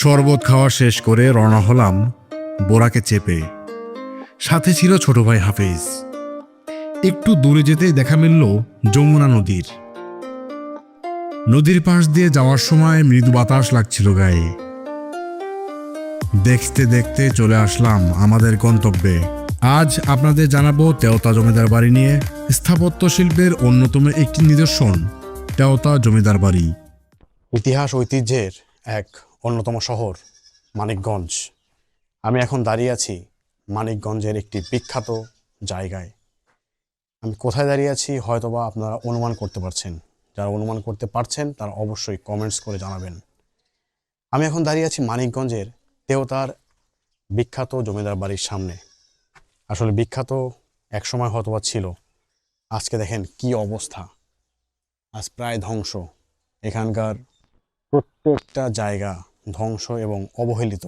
শরবত খাওয়া শেষ করে রওনা হলাম বোরাকে চেপে। সাথে ছিল ছোট ভাই হাফিজ। একটু দূরে যেতেই দেখা মিলল যমুনা নদীর। নদীর পাশ দিয়ে যাওয়ার সময় মৃদু বাতাস লাগছিল গায়ে। দেখতে দেখতে চলে আসলাম আমাদের গন্তব্যে। আজ আপনাদের জানাব তেওতা জমিদার বাড়ি নিয়ে স্থাপত্য শিল্পের অন্যতম একটি নিদর্শন, তেওতা জমিদার বাড়ি। ইতিহাস ঐতিহ্যের এক অন্যতম শহর মানিকগঞ্জ। আমি এখন দাঁড়িয়ে আছি মানিকগঞ্জের একটি বিখ্যাত জায়গায়। আমি কোথায় দাঁড়িয়ে আছি হয়তোবা আপনারা অনুমান করতে পারছেন। যারা অনুমান করতে পারছেন, তারা অবশ্যই কমেন্টস করে জানাবেন। আমি এখন দাঁড়িয়ে আছি মানিকগঞ্জের তেওতার বিখ্যাত জমিদার বাড়ির সামনে। আসলে বিখ্যাত একসময় হয়তোবা ছিল। আজকে দেখেন কি অবস্থা। আজ প্রায় ধ্বংস। এখানকার প্রত্যেকটা জায়গা ধ্বংস এবং অবহেলিত।